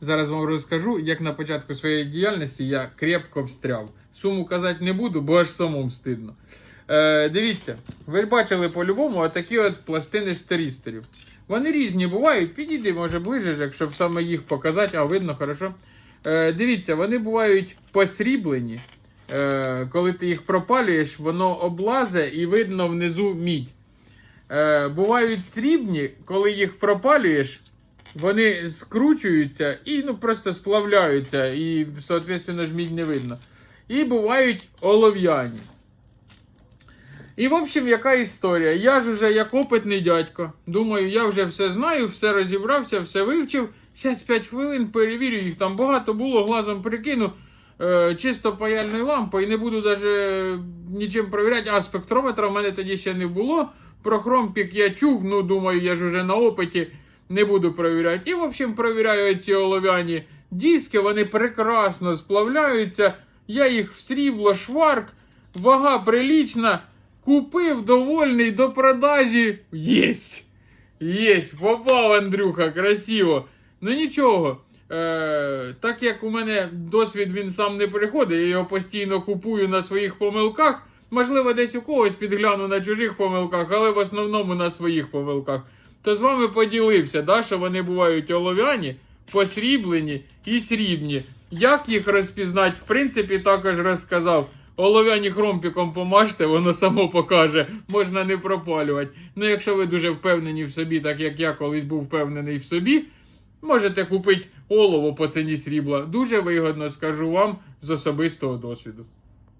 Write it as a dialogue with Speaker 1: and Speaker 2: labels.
Speaker 1: Зараз вам розкажу, як на початку своєї діяльності я крепко встряв. Суму казати не буду, бо аж самому стидно. Е, дивіться, ви бачили по-любому отакі от пластини стерістерів. Вони різні бувають. Підійди, може, ближе, як щоб саме їх показати, а видно хорошо. Е, дивіться, вони бувають посріблені. Е, коли ти їх пропалюєш, воно облазе і видно внизу мідь. Е, бувають срібні, коли їх пропалюєш, вони скручуються і ну, просто сплавляються, і, соответственно, ж мідь не видно. І бувають олов'яні. І, в общем, яка історія? Я ж уже як опитний дядько. Думаю, я вже все знаю, все розібрався, все вивчив. Зараз 5 хвилин перевірю їх. Там багато було, глазом прикину. Е, чисто паяльною лампою, не буду навіть нічим перевіряти. А спектрометра в мене тоді ще не було. Про хромпік я чув, ну думаю, я ж уже на опиті не буду перевіряти. І, в общем, перевіряю ці олов'яні диски, вони прекрасно сплавляються. Я їх в срібло, шварк, вага прилічна. Купив довольний до продажі. Єсть! Єсть, попав Андрюха, красиво. Ну нічого. Е, так як у мене досвід він сам не приходить, я його постійно купую на своїх помилках. Можливо, десь у когось підгляну на чужих помилках, але в основному на своїх помилках. То з вами поділився, да, що вони бувають олов'яні, посріблені і срібні. Як їх розпізнати, в принципі, також розказав. Олов'яні хромпіком помажте, воно само покаже, можна не пропалювати. Ну, якщо ви дуже впевнені в собі, так як я колись був впевнений в собі, можете купити олово по ціні срібла. Дуже вигодно, скажу вам з особистого досвіду.